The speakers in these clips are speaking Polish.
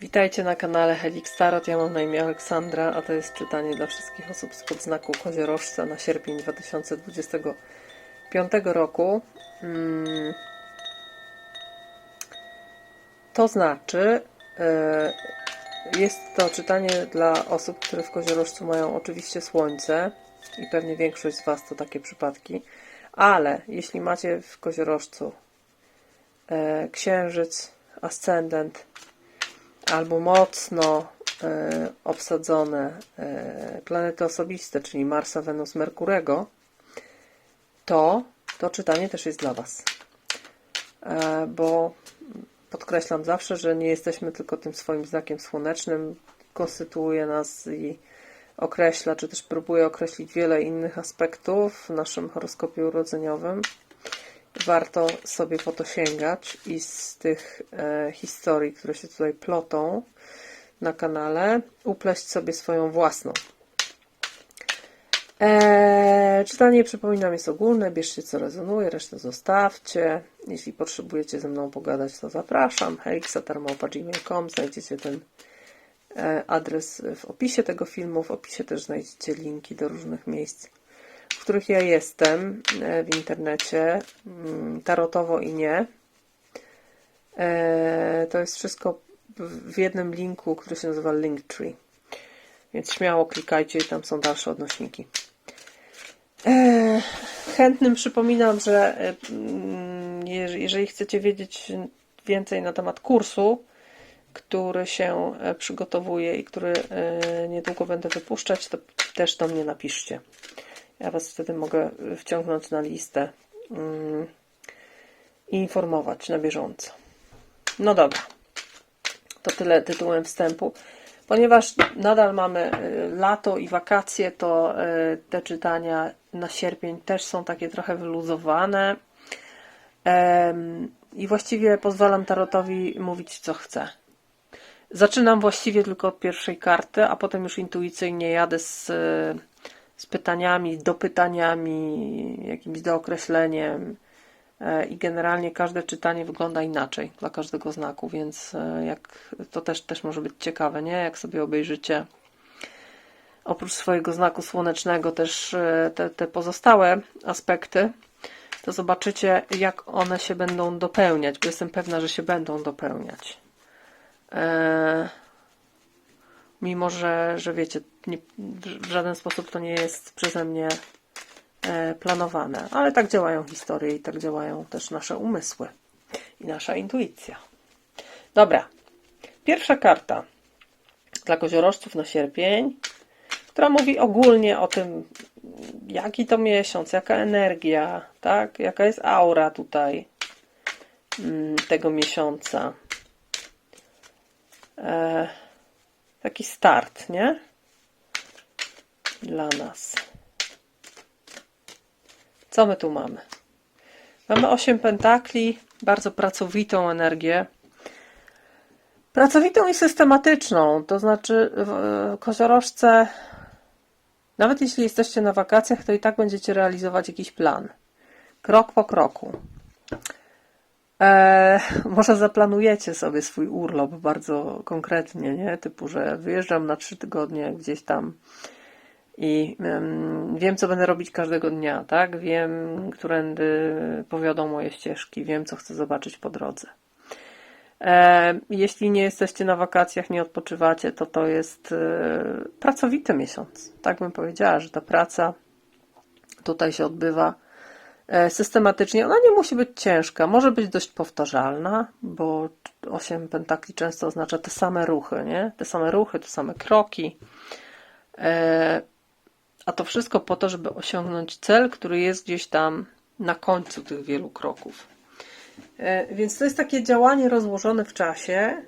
Witajcie na kanale Helix Tarot. Ja mam na imię Aleksandra, a to jest czytanie dla wszystkich osób spod znaku koziorożca na sierpień 2025 roku. Mm. To znaczy, e, jest to czytanie dla osób, które w koziorożcu mają oczywiście słońce i pewnie większość z Was to takie przypadki, ale jeśli macie w koziorożcu e, księżyc, ascendent, albo mocno e, obsadzone e, planety osobiste, czyli Marsa, Wenus, Merkurego, to to czytanie też jest dla Was. E, bo podkreślam zawsze, że nie jesteśmy tylko tym swoim znakiem słonecznym, konstytuuje nas i określa, czy też próbuje określić wiele innych aspektów w naszym horoskopie urodzeniowym warto sobie po to sięgać i z tych e, historii, które się tutaj plotą na kanale, upleść sobie swoją własną. E, czytanie, przypominam, jest ogólne. Bierzcie co rezonuje, resztę zostawcie. Jeśli potrzebujecie ze mną pogadać, to zapraszam. helixatarmałpa.gmail.com Znajdziecie ten e, adres w opisie tego filmu. W opisie też znajdziecie linki do różnych miejsc których ja jestem e, w internecie, mm, tarotowo i nie. E, To jest wszystko w jednym linku, który się nazywa Linktree. Więc śmiało klikajcie i tam są dalsze odnośniki. E, Chętnym przypominam, że mm, je- jeżeli chcecie wiedzieć więcej na temat kursu, który się przygotowuje i który niedługo będę wypuszczać, to też do mnie napiszcie. Ja Was wtedy mogę wciągnąć na listę mm, i informować na bieżąco. No dobra, to tyle tytułem wstępu. Ponieważ nadal mamy y, lato i wakacje, to y, te czytania na sierpień też są takie trochę wyluzowane. I właściwie pozwalam tarotowi mówić, co chce. Zaczynam właściwie tylko od pierwszej karty, a potem już intuicyjnie jadę z, z pytaniami, dopytaniami, jakimś dookreśleniem. E, I generalnie każde czytanie wygląda inaczej dla każdego znaku, więc e, jak, to też, też może być ciekawe, nie? Jak sobie obejrzycie oprócz swojego znaku słonecznego też e, te, te pozostałe aspekty, to zobaczycie, jak one się będą dopełniać, bo jestem pewna, że się będą dopełniać. E, mimo, że, że wiecie, nie, w żaden sposób to nie jest przeze mnie e, planowane, ale tak działają historie i tak działają też nasze umysły i nasza intuicja. Dobra, pierwsza karta dla koziorożców na sierpień, która mówi ogólnie o tym, jaki to miesiąc, jaka energia, tak, jaka jest aura tutaj mm, tego miesiąca. E, taki start, nie? Dla nas. Co my tu mamy? Mamy 8 pentakli, bardzo pracowitą energię. Pracowitą i systematyczną, to znaczy w e, koziorożce, nawet jeśli jesteście na wakacjach, to i tak będziecie realizować jakiś plan. Krok po kroku. E, może zaplanujecie sobie swój urlop bardzo konkretnie, nie? Typu, że wyjeżdżam na trzy tygodnie gdzieś tam i em, wiem, co będę robić każdego dnia, tak? Wiem, którędy powiodą moje ścieżki, wiem, co chcę zobaczyć po drodze. E, jeśli nie jesteście na wakacjach, nie odpoczywacie, to to jest e, pracowity miesiąc. Tak bym powiedziała, że ta praca tutaj się odbywa e, systematycznie. Ona nie musi być ciężka, może być dość powtarzalna, bo 8 pentakli często oznacza te same ruchy, nie? Te same ruchy, te same kroki. A to wszystko po to, żeby osiągnąć cel, który jest gdzieś tam na końcu tych wielu kroków. E, Więc to jest takie działanie rozłożone w czasie,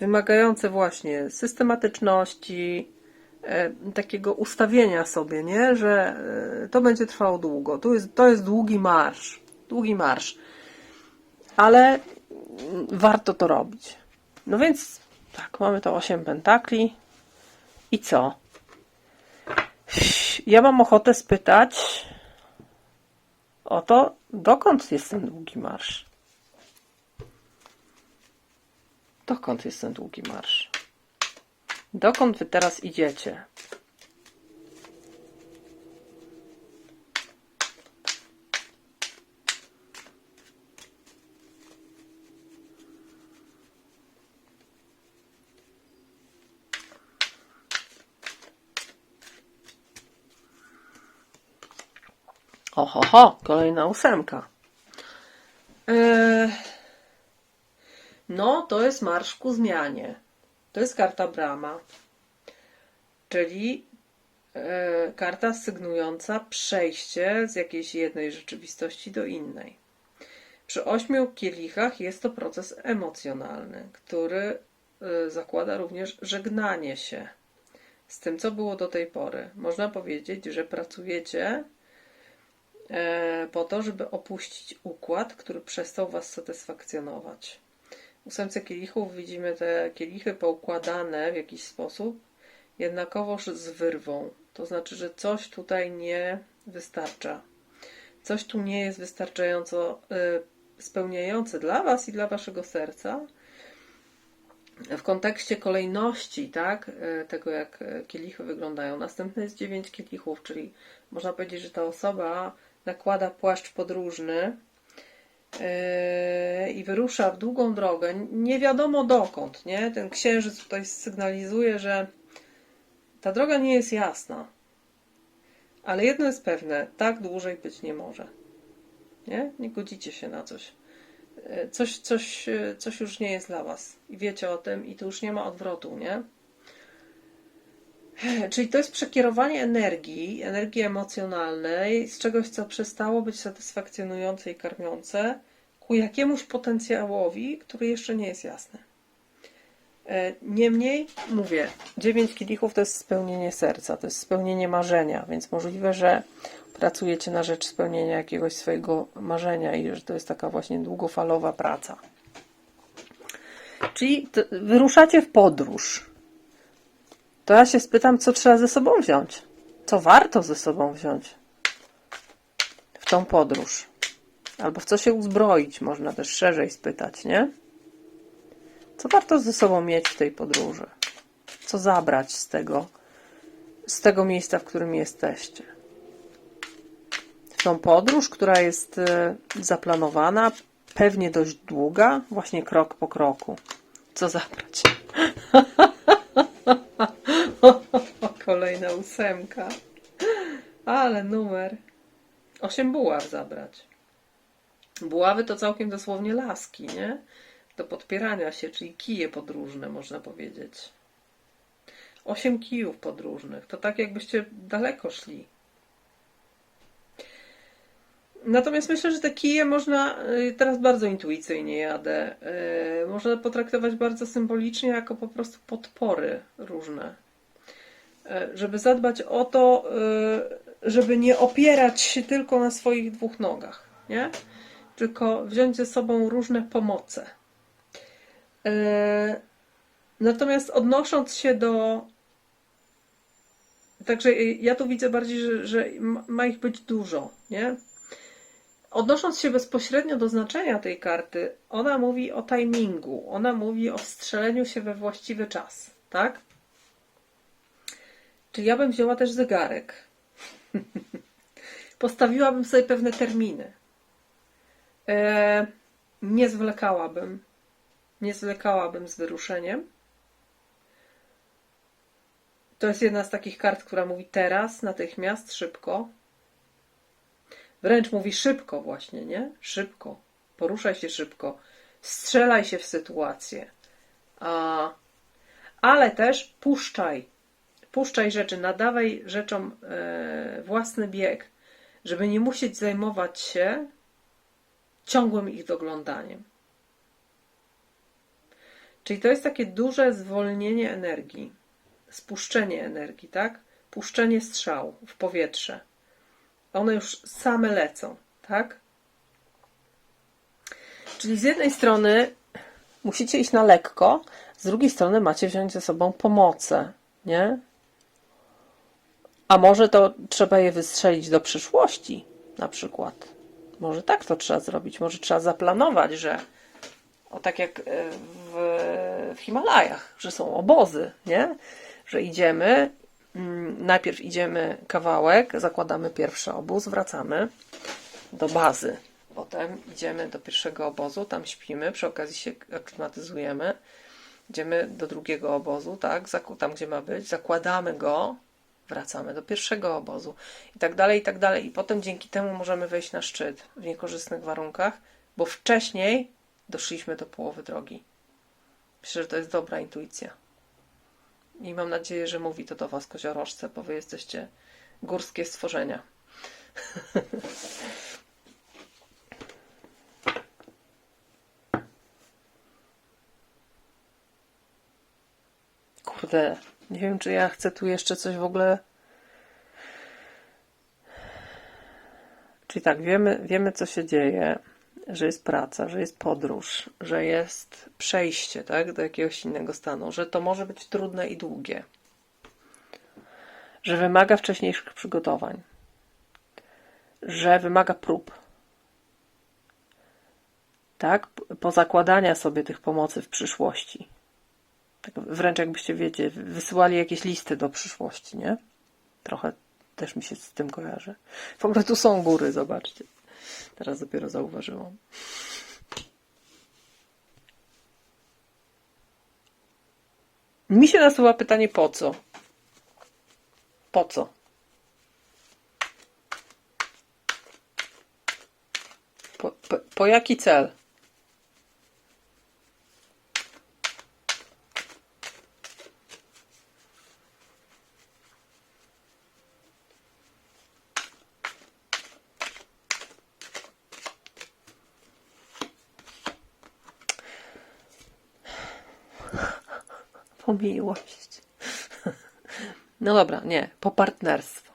wymagające właśnie systematyczności, e, takiego ustawienia sobie, nie? że e, to będzie trwało długo. To jest, to jest długi marsz. Długi marsz. Ale warto to robić. No więc tak, mamy to 8 pentakli. I co? Ja mam ochotę spytać o to, dokąd jest ten długi marsz? Dokąd jest ten długi marsz? Dokąd wy teraz idziecie? Oho, ho, kolejna ósemka. Eee, no, to jest marsz ku zmianie. To jest karta brama, czyli e, karta sygnująca przejście z jakiejś jednej rzeczywistości do innej. Przy ośmiu kielichach jest to proces emocjonalny, który e, zakłada również żegnanie się z tym, co było do tej pory. Można powiedzieć, że pracujecie po to, żeby opuścić układ, który przestał Was satysfakcjonować. W ósemce kielichów widzimy te kielichy poukładane w jakiś sposób, jednakowoż z wyrwą. To znaczy, że coś tutaj nie wystarcza. Coś tu nie jest wystarczająco y, spełniające dla Was i dla Waszego serca. W kontekście kolejności, tak, y, tego jak kielichy wyglądają. Następny jest dziewięć kielichów, czyli można powiedzieć, że ta osoba nakłada płaszcz podróżny yy, i wyrusza w długą drogę, nie wiadomo dokąd, nie? Ten księżyc tutaj sygnalizuje, że ta droga nie jest jasna. Ale jedno jest pewne, tak dłużej być nie może. Nie? Nie godzicie się na coś. Yy, Coś, coś, yy, coś już nie jest dla was. I wiecie o tym, i tu już nie ma odwrotu, nie? Czyli to jest przekierowanie energii, energii emocjonalnej z czegoś, co przestało być satysfakcjonujące i karmiące, ku jakiemuś potencjałowi, który jeszcze nie jest jasny. E, Niemniej, mówię, dziewięć kielichów to jest spełnienie serca, to jest spełnienie marzenia, więc możliwe, że pracujecie na rzecz spełnienia jakiegoś swojego marzenia i że to jest taka właśnie długofalowa praca. Czyli wyruszacie w podróż. To ja się spytam, co trzeba ze sobą wziąć? Co warto ze sobą wziąć w tą podróż? Albo w co się uzbroić, można też szerzej spytać, nie? Co warto ze sobą mieć w tej podróży? Co zabrać z tego, z tego miejsca, w którym jesteście? W tą podróż, która jest e, zaplanowana, pewnie dość długa, właśnie krok po kroku. Co zabrać? Kolejna ósemka. Ale numer. Osiem buław zabrać. Buławy to całkiem dosłownie laski, nie? Do podpierania się, czyli kije podróżne, można powiedzieć. Osiem kijów podróżnych. To tak, jakbyście daleko szli. Natomiast myślę, że te kije można, y, teraz bardzo intuicyjnie jadę, y, można potraktować bardzo symbolicznie jako po prostu podpory różne. Y, Żeby zadbać o to, y, żeby nie opierać się tylko na swoich dwóch nogach, nie? Tylko wziąć ze sobą różne pomoce. Y, Natomiast odnosząc się do Także ja tu widzę bardziej, że, że ma- ich być dużo, nie? Odnosząc się bezpośrednio do znaczenia tej karty, ona mówi o timingu, ona mówi o wstrzeleniu się we właściwy czas, tak? Czy ja bym wzięła też zegarek? Postawiłabym sobie pewne terminy. E, nie zwlekałabym. Nie zwlekałabym z wyruszeniem. To jest jedna z takich kart, która mówi teraz, natychmiast, szybko. Wręcz mówi szybko właśnie, nie? Szybko. Poruszaj się szybko. Strzelaj się w sytuację. A, ale też puszczaj. Puszczaj rzeczy, nadawaj rzeczom e, własny bieg, żeby nie musieć zajmować się ciągłym ich doglądaniem. Czyli to jest takie duże zwolnienie energii, spuszczenie energii, tak? Puszczenie strzał w powietrze. One już same lecą, tak? Czyli z jednej strony musicie iść na lekko, z drugiej strony macie wziąć ze sobą pomoce, nie? A może to trzeba je wystrzelić do przyszłości, na przykład. Może tak to trzeba zrobić, może trzeba zaplanować, że O tak jak e, w, w Himalajach, że są obozy, nie? Że idziemy, mm, najpierw idziemy kawałek, zakładamy pierwszy obóz, wracamy do bazy. Potem idziemy do pierwszego obozu, tam śpimy, przy okazji się aklimatyzujemy. Idziemy do drugiego obozu, tak, tam gdzie ma być, zakładamy go, wracamy do pierwszego obozu i tak dalej, i tak dalej. I potem dzięki temu możemy wejść na szczyt w niekorzystnych warunkach, bo wcześniej doszliśmy do połowy drogi. Myślę, że to jest dobra intuicja. I mam nadzieję, że mówi to do Was koziorożce, bo Wy jesteście górskie stworzenia. Kurde, nie wiem, czy ja chcę tu jeszcze coś w ogóle. Czyli tak, wiemy, wiemy co się dzieje, że jest praca, że jest podróż, że jest przejście tak, do jakiegoś innego stanu, że to może być trudne i długie, że wymaga wcześniejszych przygotowań, że wymaga prób. Tak, pozakładania sobie tych pomocy w przyszłości tak wręcz jakbyście wiecie, wysyłali jakieś listy do przyszłości, nie? Trochę też mi się z tym kojarzy. W ogóle tu są góry, zobaczcie. Teraz dopiero zauważyłam. Mi się nasuwa pytanie po co? Po co? Po, po, po jaki cel? Po miłość. No dobra, nie. Po partnerstwo.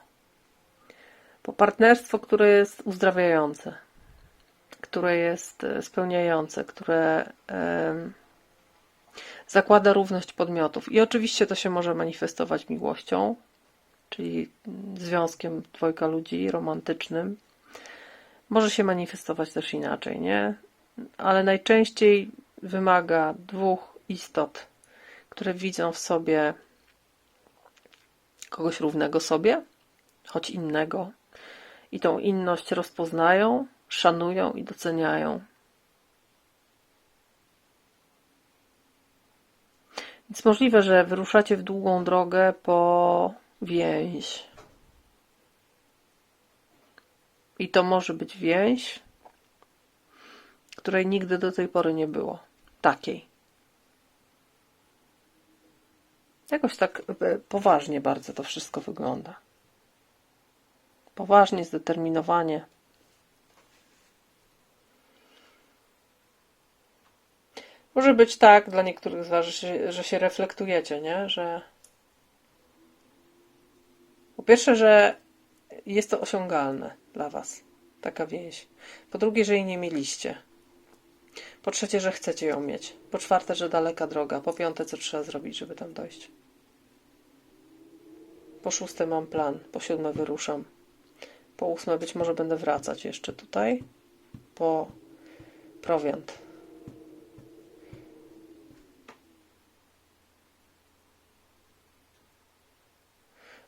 Po partnerstwo, które jest uzdrawiające, które jest e, spełniające, które zakłada równość podmiotów. I oczywiście to się może manifestować miłością, czyli mm, związkiem dwojga ludzi romantycznym. Może się manifestować też inaczej, nie? Ale najczęściej wymaga dwóch istot które widzą w sobie kogoś równego sobie, choć innego, i tą inność rozpoznają, szanują i doceniają. Więc możliwe, że wyruszacie w długą drogę po więź. I to może być więź, której nigdy do tej pory nie było. Takiej. Jakoś tak e, poważnie bardzo to wszystko wygląda. Poważnie, zdeterminowanie. Może być tak dla niektórych z Was, że się, że się reflektujecie, nie? Że po pierwsze, że jest to osiągalne dla Was, taka więź. Po drugie, że jej nie mieliście. Po trzecie, że chcecie ją mieć. Po czwarte, że daleka droga. Po piąte, co trzeba zrobić, żeby tam dojść. Po szóste mam plan. Po siódme wyruszam. Po ósme być może będę wracać jeszcze tutaj. Po prowiant.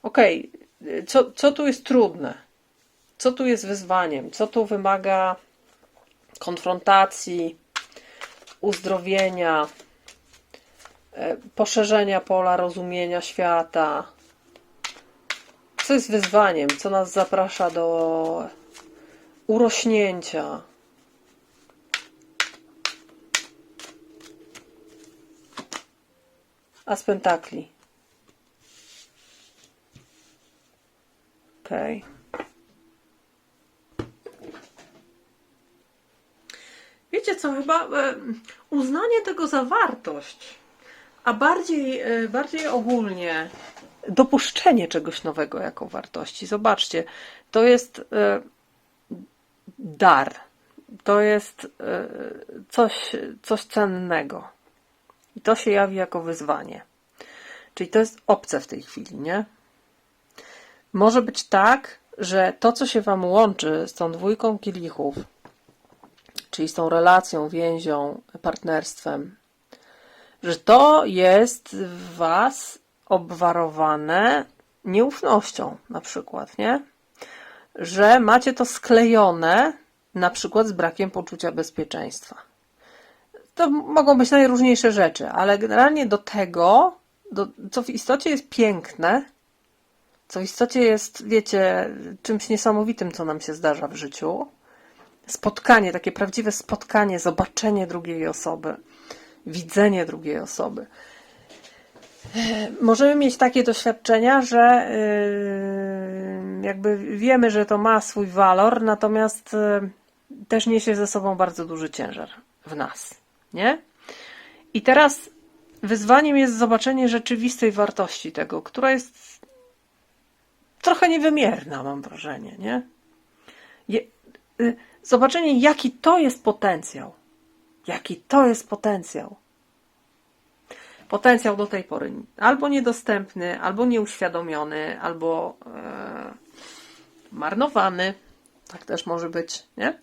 Okej, okay. co, co tu jest trudne? Co tu jest wyzwaniem? Co tu wymaga konfrontacji, uzdrowienia, e, poszerzenia pola rozumienia świata. Co jest wyzwaniem, co nas zaprasza do urośnięcia. As pentakli. Okej. Okay. Co, chyba e, uznanie tego za wartość, a bardziej, e, bardziej ogólnie dopuszczenie czegoś nowego jako wartości. Zobaczcie, to jest e, dar. To jest coś, coś cennego. I to się jawi jako wyzwanie. Czyli to jest obce w tej chwili, nie? Może być tak, że to, co się Wam łączy z tą dwójką kielichów, czyli z tą relacją, więzią, partnerstwem, że to jest w Was obwarowane nieufnością, na przykład, nie? Że macie to sklejone, na przykład z brakiem poczucia bezpieczeństwa. To mogą być najróżniejsze rzeczy, ale generalnie do tego, do, co w istocie jest piękne, co w istocie jest, wiecie, czymś niesamowitym, co nam się zdarza w życiu. Spotkanie, takie prawdziwe spotkanie, zobaczenie drugiej osoby, widzenie drugiej osoby. Możemy mieć takie doświadczenia, że yy, jakby wiemy, że to ma swój walor, natomiast yy, też niesie ze sobą bardzo duży ciężar w nas, nie? I teraz wyzwaniem jest zobaczenie rzeczywistej wartości tego, która jest trochę niewymierna, mam wrażenie, nie? Je, y, zobaczenie, jaki to jest potencjał. Jaki to jest potencjał. Potencjał do tej pory albo niedostępny, albo nieuświadomiony, albo e, marnowany. Tak też może być, nie?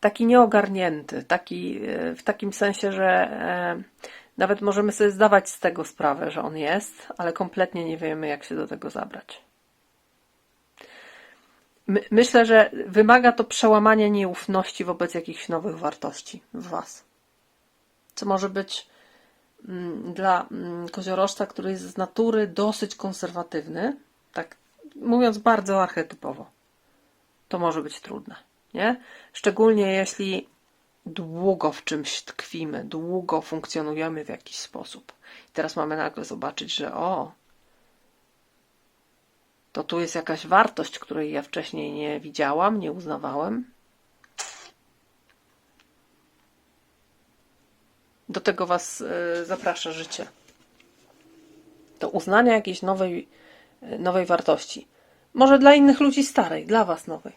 Taki nieogarnięty, taki e, w takim sensie, że e, nawet możemy sobie zdawać z tego sprawę, że on jest, ale kompletnie nie wiemy, jak się do tego zabrać. My, myślę, że wymaga to przełamania nieufności wobec jakichś nowych wartości w Was. Co może być mm, dla mm, koziorożca, który jest z natury dosyć konserwatywny, tak mówiąc bardzo archetypowo, to może być trudne. Nie? Szczególnie jeśli długo w czymś tkwimy, długo funkcjonujemy w jakiś sposób. I teraz mamy nagle zobaczyć, że o, to tu jest jakaś wartość, której ja wcześniej nie widziałam, nie uznawałem. Do tego Was y, zaprasza życie. Do uznania jakiejś nowej, y, nowej wartości. Może dla innych ludzi starej, dla Was nowej.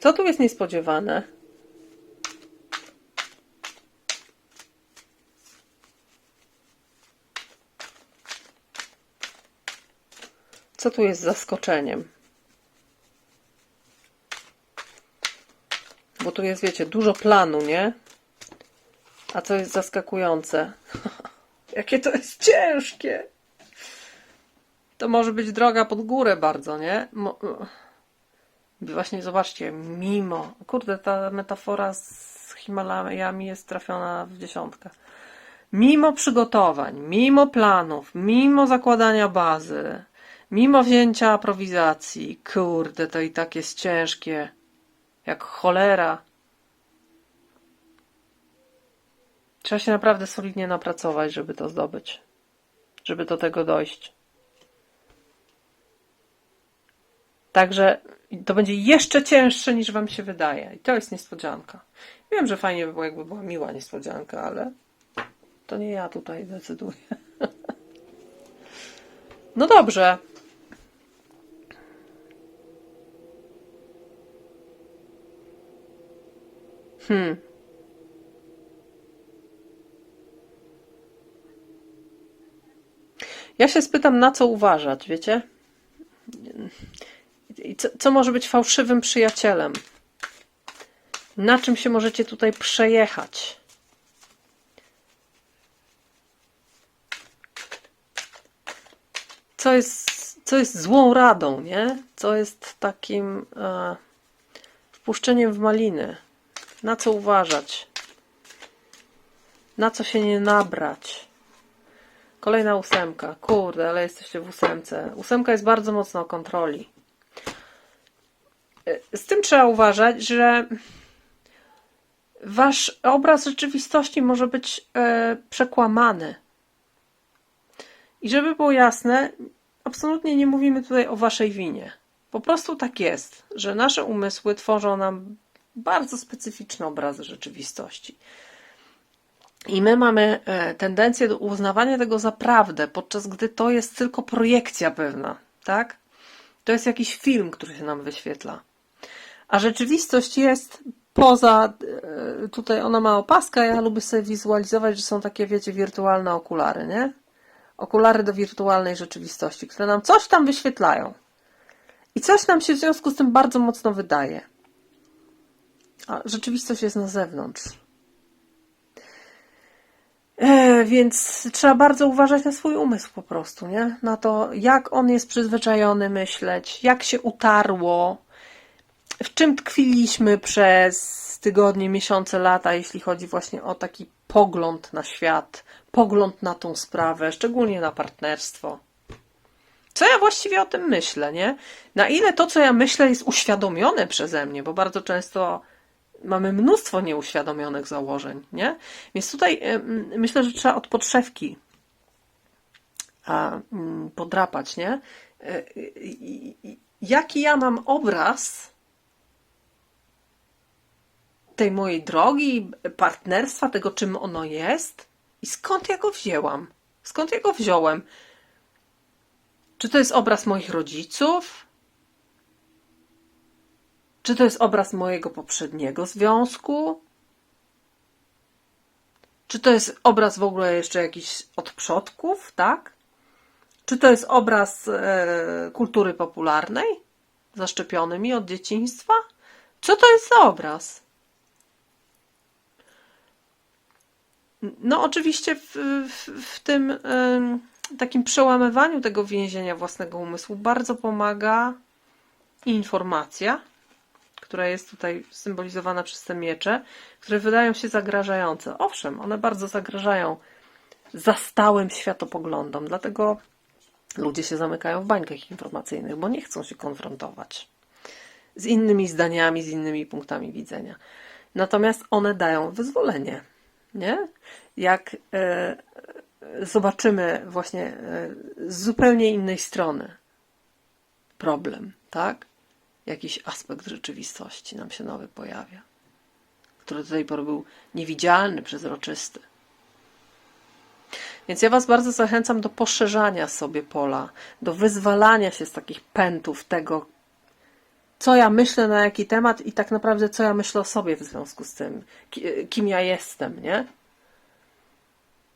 Co tu jest niespodziewane? Co tu jest zaskoczeniem? Bo tu jest, wiecie, dużo planu, nie? A co jest zaskakujące? Jakie to jest ciężkie! To może być droga pod górę bardzo, nie? Mo Właśnie zobaczcie, mimo. Kurde, ta metafora z Himalajami jest trafiona w dziesiątkę. Mimo przygotowań, mimo planów, mimo zakładania bazy, mimo wzięcia aprowizacji, kurde, to i tak jest ciężkie. Jak cholera. Trzeba się naprawdę solidnie napracować, żeby to zdobyć. Żeby do tego dojść. Także to będzie jeszcze cięższe niż Wam się wydaje. I to jest niespodzianka. Wiem, że fajnie by było, jakby była miła niespodzianka, ale to nie ja tutaj decyduję. No dobrze. Hmm. Ja się spytam, na co uważać, wiecie? I co, co może być fałszywym przyjacielem? Na czym się możecie tutaj przejechać? Co jest, co jest złą radą, nie? Co jest takim e, wpuszczeniem w maliny? Na co uważać? Na co się nie nabrać? Kolejna ósemka. Kurde, ale jesteście w ósemce. Ósemka jest bardzo mocno o kontroli. Z tym trzeba uważać, że wasz obraz rzeczywistości może być e, przekłamany. I żeby było jasne, absolutnie nie mówimy tutaj o waszej winie. Po prostu tak jest, że nasze umysły tworzą nam bardzo specyficzne obrazy rzeczywistości. I my mamy e, tendencję do uznawania tego za prawdę, podczas gdy to jest tylko projekcja pewna, tak? To jest jakiś film, który się nam wyświetla. A rzeczywistość jest poza, e, tutaj ona ma opaskę, ja lubię sobie wizualizować, że są takie, wiecie, wirtualne okulary, nie? Okulary do wirtualnej rzeczywistości, które nam coś tam wyświetlają. I coś nam się w związku z tym bardzo mocno wydaje. A rzeczywistość jest na zewnątrz. E, więc trzeba bardzo uważać na swój umysł po prostu, nie? Na to, jak on jest przyzwyczajony myśleć, jak się utarło, w czym tkwiliśmy przez tygodnie, miesiące, lata, jeśli chodzi właśnie o taki pogląd na świat, pogląd na tą sprawę, szczególnie na partnerstwo. Co ja właściwie o tym myślę, nie? Na ile to, co ja myślę, jest uświadomione przeze mnie, bo bardzo często mamy mnóstwo nieuświadomionych założeń, nie? Więc tutaj myślę, że trzeba od podszewki ym, podrapać, nie? Y, Jaki ja mam obraz tej mojej drogi, partnerstwa, tego czym ono jest i skąd ja go wzięłam? Skąd ja go wziąłem? Czy to jest obraz moich rodziców? Czy to jest obraz mojego poprzedniego związku? Czy to jest obraz w ogóle jeszcze jakiś od przodków, tak? Czy to jest obraz e, kultury popularnej, zaszczepiony mi od dzieciństwa? Co to jest za obraz? No, oczywiście w, w, w tym takim przełamywaniu tego więzienia własnego umysłu bardzo pomaga informacja, która jest tutaj symbolizowana przez te miecze, które wydają się zagrażające. Owszem, one bardzo zagrażają zastałym światopoglądom, dlatego ludzie się zamykają w bańkach informacyjnych, bo nie chcą się konfrontować z innymi zdaniami, z innymi punktami widzenia. Natomiast one dają wyzwolenie, nie? Jak e, zobaczymy właśnie e, z zupełnie innej strony problem, tak? Jakiś aspekt rzeczywistości nam się nowy pojawia, który do tej pory był niewidzialny, przezroczysty. Więc ja Was bardzo zachęcam do poszerzania sobie pola, do wyzwalania się z takich pętów tego, co ja myślę na jaki temat i tak naprawdę co ja myślę o sobie w związku z tym, ki- kim ja jestem, nie?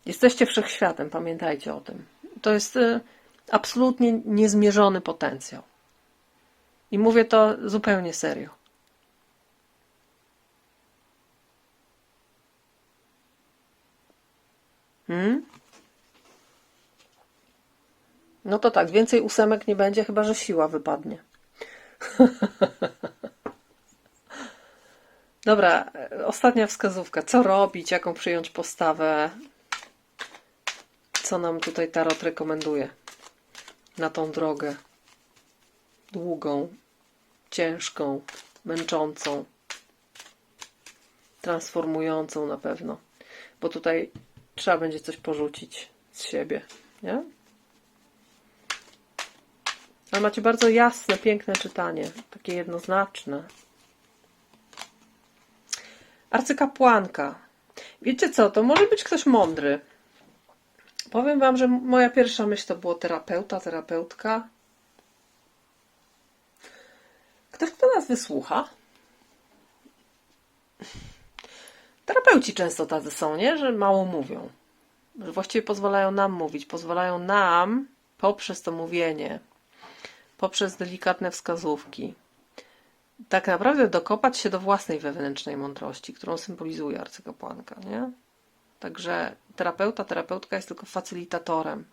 Jesteście wszechświatem, pamiętajcie o tym. To jest y, absolutnie niezmierzony potencjał. I mówię to zupełnie serio. Hmm? No to tak, więcej ósemek nie będzie, chyba że siła wypadnie. Dobra, ostatnia wskazówka. Co robić, jaką przyjąć postawę? Co nam tutaj Tarot rekomenduje na tą drogę? Długą, ciężką, męczącą, transformującą na pewno. Bo tutaj trzeba będzie coś porzucić z siebie, nie? Ale macie bardzo jasne, piękne czytanie, takie jednoznaczne. Arcykapłanka. Wiecie co, to może być ktoś mądry. Powiem wam, że moja pierwsza myśl to było terapeuta, terapeutka. Ktoś, kto nas wysłucha. Terapeuci często tacy są, nie? Że mało mówią. Że właściwie pozwalają nam mówić. Pozwalają nam poprzez to mówienie, poprzez delikatne wskazówki, tak naprawdę dokopać się do własnej wewnętrznej mądrości, którą symbolizuje arcykapłanka, nie? Także terapeuta, terapeutka jest tylko facylitatorem.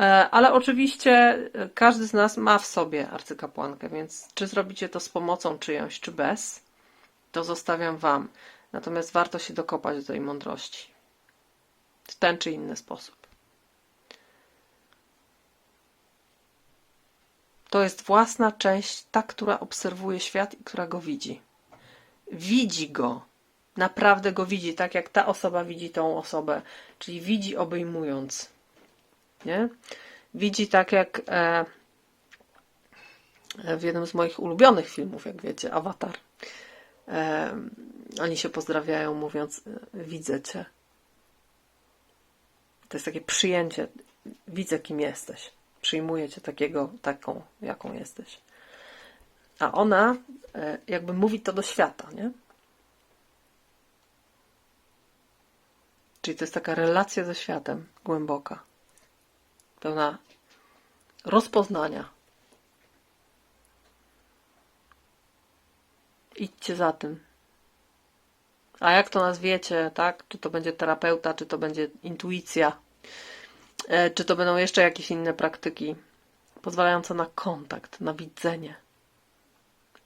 E, Ale oczywiście e, każdy z nas ma w sobie arcykapłankę, więc czy zrobicie to z pomocą czyjąś, czy bez, to zostawiam Wam. Natomiast warto się dokopać do tej mądrości. W ten czy inny sposób. To jest własna część, ta, która obserwuje świat i która go widzi. Widzi go. Naprawdę go widzi, tak jak ta osoba widzi tą osobę. Czyli widzi obejmując. Nie? Widzi tak jak e, w jednym z moich ulubionych filmów, jak wiecie, Avatar. E, oni się pozdrawiają mówiąc e, widzę cię. To jest takie przyjęcie. Widzę, kim jesteś. Przyjmuję cię takiego, taką, jaką jesteś. A ona e, jakby mówi to do świata, nie? Czyli to jest taka relacja ze światem głęboka, pełna rozpoznania. Idźcie za tym. A jak to nazwiecie, tak? Czy to będzie terapeuta, czy to będzie intuicja, e, czy to będą jeszcze jakieś inne praktyki pozwalające na kontakt, na widzenie,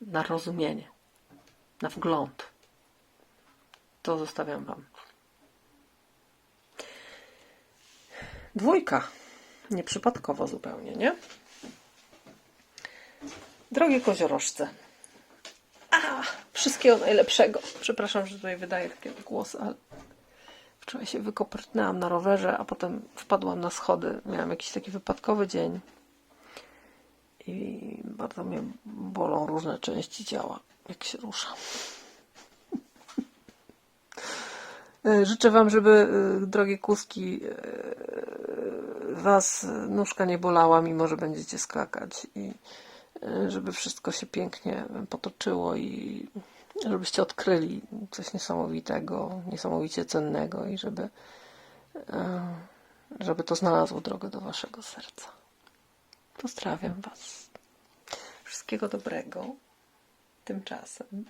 na rozumienie, na wgląd. To zostawiam Wam. Dwójka. Nieprzypadkowo zupełnie, nie? Drogie koziorożce. A, wszystkiego najlepszego. Przepraszam, że tutaj wydaję takie głosy, ale wczoraj się wykopertnęłam na rowerze, a potem wpadłam na schody. Miałam jakiś taki wypadkowy dzień i bardzo mnie bolą różne części ciała, jak się ruszam. E, Życzę Wam, żeby, e, drogie kuski, e, Was nóżka nie bolała, mimo że będziecie skakać i e, żeby wszystko się pięknie potoczyło i żebyście odkryli coś niesamowitego, niesamowicie cennego i żeby, e, żeby to znalazło drogę do Waszego serca. Pozdrawiam Was. Wszystkiego dobrego. Tymczasem.